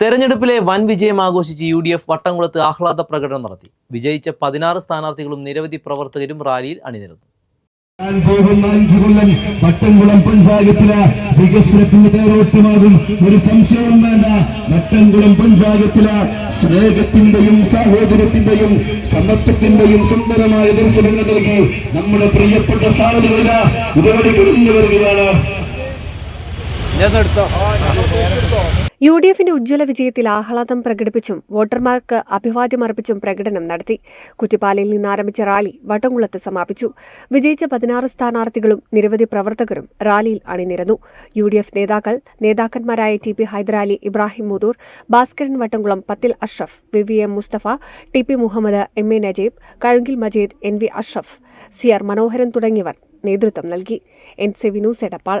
തെരഞ്ഞെടുപ്പിലെ വൻ വിജയം ആഘോഷിച്ച് യു ഡി എഫ് വട്ടംകുളത്ത് ആഹ്ലാദ പ്രകടനം നടത്തി. വിജയിച്ച പതിനാറ് സ്ഥാനാർത്ഥികളും നിരവധി പ്രവർത്തകരും റാലിയിൽ അണിനിരന്നു. ഞാൻ കൊല്ലം വട്ടംകുളം പഞ്ചായത്തിലെ വികസനത്തിന്റെ തേരോട്ടമാകും. ഒരു സംശയവും വേണ്ട. വട്ടംകുളം പഞ്ചായത്തിലെ സ്നേഹത്തിന്റെയും സാഹോദര്യത്തിന്റെയും സമത്വത്തിന്റെയും സുന്ദരമായ ദർശനങ്ങൾ നൽകി നമ്മുടെ പ്രിയപ്പെട്ട സാധനങ്ങളില ഇതോടെ കഴിഞ്ഞു വരികയാണ്. യു ഡി എഫിന്റെ ഉജ്ജ്വല വിജയത്തിൽ ആഹ്ലാദം പ്രകടിപ്പിച്ചും വോട്ടർമാർക്ക് അഭിവാദ്യം അർപ്പിച്ചും പ്രകടനം നടത്തി. കുറ്റിപ്പാലയിൽ നിന്ന് ആരംഭിച്ച റാലി വട്ടംകുളത്ത് സമാപിച്ചു. വിജയിച്ച പതിനാറ് സ്ഥാനാർത്ഥികളും നിരവധി പ്രവർത്തകരും റാലിയിൽ അണിനിരന്നു. യു ഡി എഫ് നേതാക്കൾ നേതാക്കന്മാരായ T P Hyderali Ibrahim Muthur Bhaskaran Vattamkulam Pathil Ashraf V V M Mustafa T P Muhammad M A Najeeb Kazhunkil Majeed N V Ashraf C R Manoharan തുടങ്ങിയവർ നേതൃത്വം നൽകി. N C Vinoos Edappal.